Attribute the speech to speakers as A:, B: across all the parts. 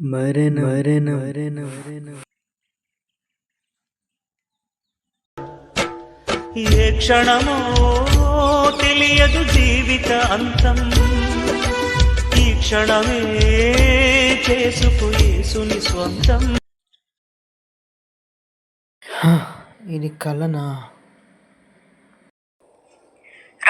A: మరణ మరణ. మరణ. మరణ
B: ఏ క్షణమో తెలియదు జీవిత అంతం. ఈ క్షణమే చేసుకు యేసుని స్వంతం.
A: ఇది కలనా?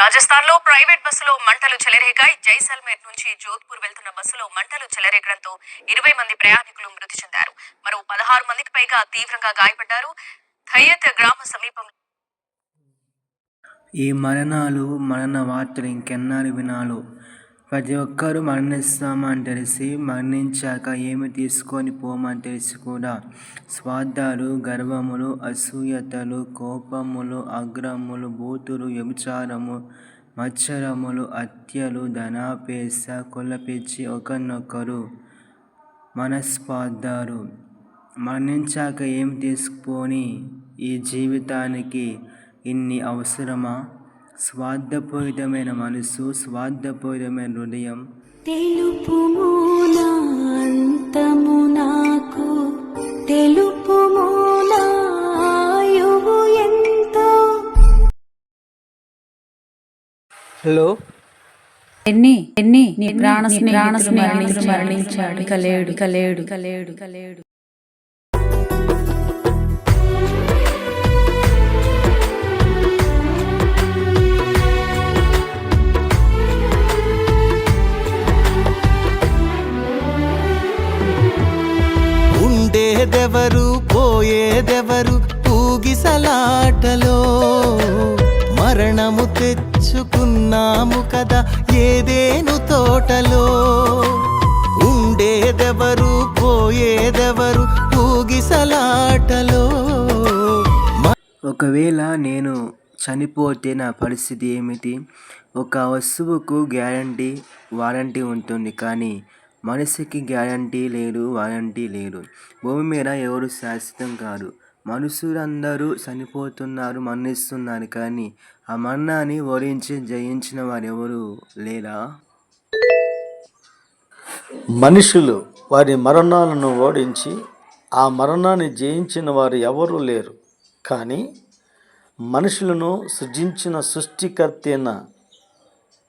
C: రాజస్థాన్లో ప్రైవేట్ బస్సులో మంటలు చెలరేగాయి. జైసల్మేర్ నుంచి జోధ్పూర్ వెళ్తున్న బస్సులో మంటలు చెలరేగడంతో ఇరవై మంది ప్రయాణికులు మృతి చెందారు. మరో పదహారు మందికి పైగా తీవ్రంగా గాయపడ్డారు. థయ్యత్ గ్రామ సమీపంలో
A: ఈ మరణాలు మరణ వార్తలు ఇంకెన్నాళ్ళు వినాలో? ప్రతి ఒక్కరూ మరణిస్తామని తెలిసి మరణించాక ఏమి తీసుకొని పోమని తెలిసి కూడా. స్వార్థాలు గర్వములు అసూయతలు కోపములు అగ్రములు బూతులు వ్యభిచారము మత్సరములు హత్యలు ధనాపేస కొల్లపిచ్చి ఒకరినొకరు మనస్పార్థాలు. మరణించాక ఏం తీసుకుపోని ఈ జీవితానికి ఇన్ని అవసరమా? స్వార్థపూరితమైన మనసు స్వార్థపూరితమైన హృదయం.
D: తెలుపుము నా అంతము నాకు ఎంతో.
A: హలో?
E: ఎన్ని ఎన్ని నీ ప్రాణ ప్రాణ స్నేహితుడు మరణించాడు ఇక లేడు ఇక లేడు ఇక
F: పోయేదెవరు ఊగిసలాటలో మరణము తెచ్చుకున్నాము కదా ఏదేను తోటలో? ఉండేదెవరు పోయేదెవరు ఊగిసలాటలో
A: ఒకవేళ నేను చనిపోతే నా పరిస్థితి ఏమిటి? ఒక వస్తువుకు గ్యారంటీ వారంటీ ఉంటుంది కానీ మనిషికి గ్యారంటీ లేదు వారంటీ లేదు. భూమి మీద ఎవరు శాశ్వతం కాదు. మనుషులందరూ చనిపోతున్నారు మరణిస్తున్నారు. కానీ ఆ మరణాన్ని ఓడించి జయించిన వారు ఎవరు లేరా?
G: మనుషులు వారి మరణాలను ఓడించి ఆ మరణాన్ని జయించిన వారు ఎవరూ లేరు. కానీ మనుషులను సృజించిన సృష్టికర్త అయిన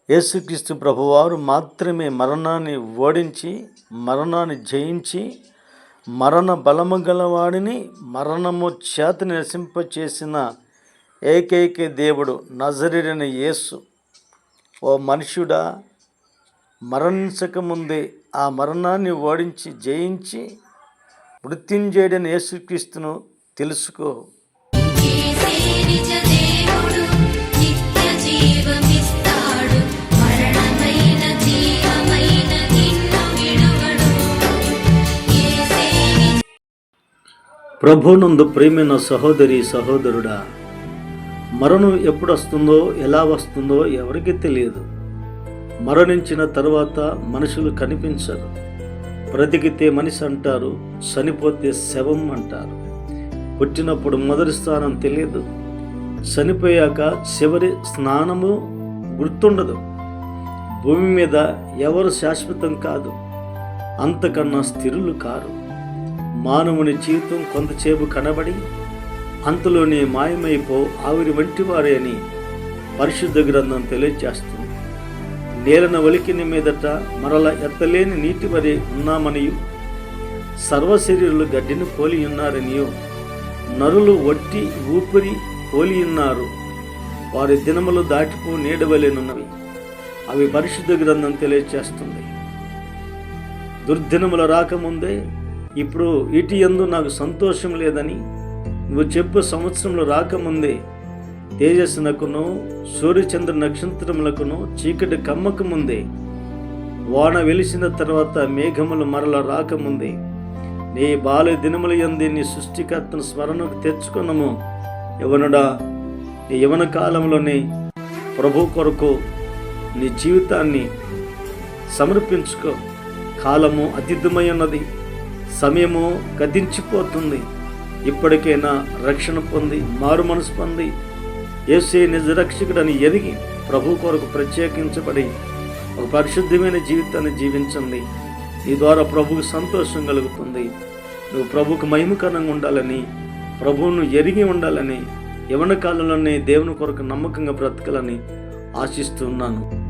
G: యేసుక్రీస్తు ప్రభువారు మాత్రమే మరణాన్ని ఓడించి మరణాన్ని జయించి మరణ బలము గలవాడిని మరణము చేత నశింపచేసిన ఏకైక దేవుడు నజరుడైన యేసు. ఓ మనుష్యుడా మరణించకముందే ఆ మరణాన్ని ఓడించి జయించి మృత్యుంజయుడైన యేసుక్రీస్తును తెలుసుకో. ప్రభునందు ప్రేమైన సహోదరి సహోదరుడా మరణం ఎప్పుడు వస్తుందో ఎలా వస్తుందో ఎవరికి తెలియదు. మరణించిన తర్వాత మనుషులు కనిపించరు. బ్రతికితే మనిషి అంటారు చనిపోతే శవం అంటారు. పుట్టినప్పుడు మొదటి స్థానం తెలియదు. చనిపోయాక చివరి స్నానము గుర్తుండదు. భూమి మీద ఎవరు శాశ్వతం కాదు. అంతకన్నా స్థిరులు కారు. మానవుని జీవితం కొంతసేపు కనబడి అంతలోనే మాయమైపో ఆవిరి వంటి వారే అని పరిశుద్ధ గ్రంథం తెలియజేస్తుంది. నేలన వలికిన మీదట మరల ఎత్తలేని నీటి వరే ఉన్నామనియు సర్వశరీరులు గడ్డిని పోలి నరులు వట్టి ఊపిరి పోలి ఉన్నారు. వారి దినములు దాటిపో నీడవలేనున్నవి అవి పరిశుద్ధ గ్రంథం తెలియజేస్తుంది. దుర్దినముల రాకముందే ఇప్పుడు ఇటు ఎందు నాకు సంతోషం లేదని నువ్వు చెప్పు సంవత్సరంలో రాకముందే తేజస్సునకును సూర్యచంద్ర నక్షత్రములకును చీకటి కమ్మక ముందే వాన వెలిసిన తర్వాత మేఘములు మరల రాకముందే నీ బాల దినముల యందు నీ సృష్టికర్తను స్మరణకు తెచ్చుకున్నాము యవనుడా నీ యవన కాలంలోనే ప్రభు కొరకు నీ జీవితాన్ని సమర్పించుకో. కాలము అతిథమై ఉన్నది. సమయము గతించిపోతుంది ఇప్పటికైనా రక్షణ పొంది మారు మనసు పొంది ఏసే నిజరక్షకుడని ఎరిగి ప్రభు కొరకు ప్రత్యేకించబడి ఒక పరిశుద్ధమైన జీవితాన్ని జీవించండి. ఈ ద్వారా ప్రభుకు సంతోషం కలుగుతుంది. నువ్వు ప్రభుకు మహిమకరంగా ఉండాలని ప్రభువును ఎరిగి ఉండాలని యవన కాలంలోనే దేవుని కొరకు నమ్మకంగా బ్రతకాలని ఆశిస్తున్నాను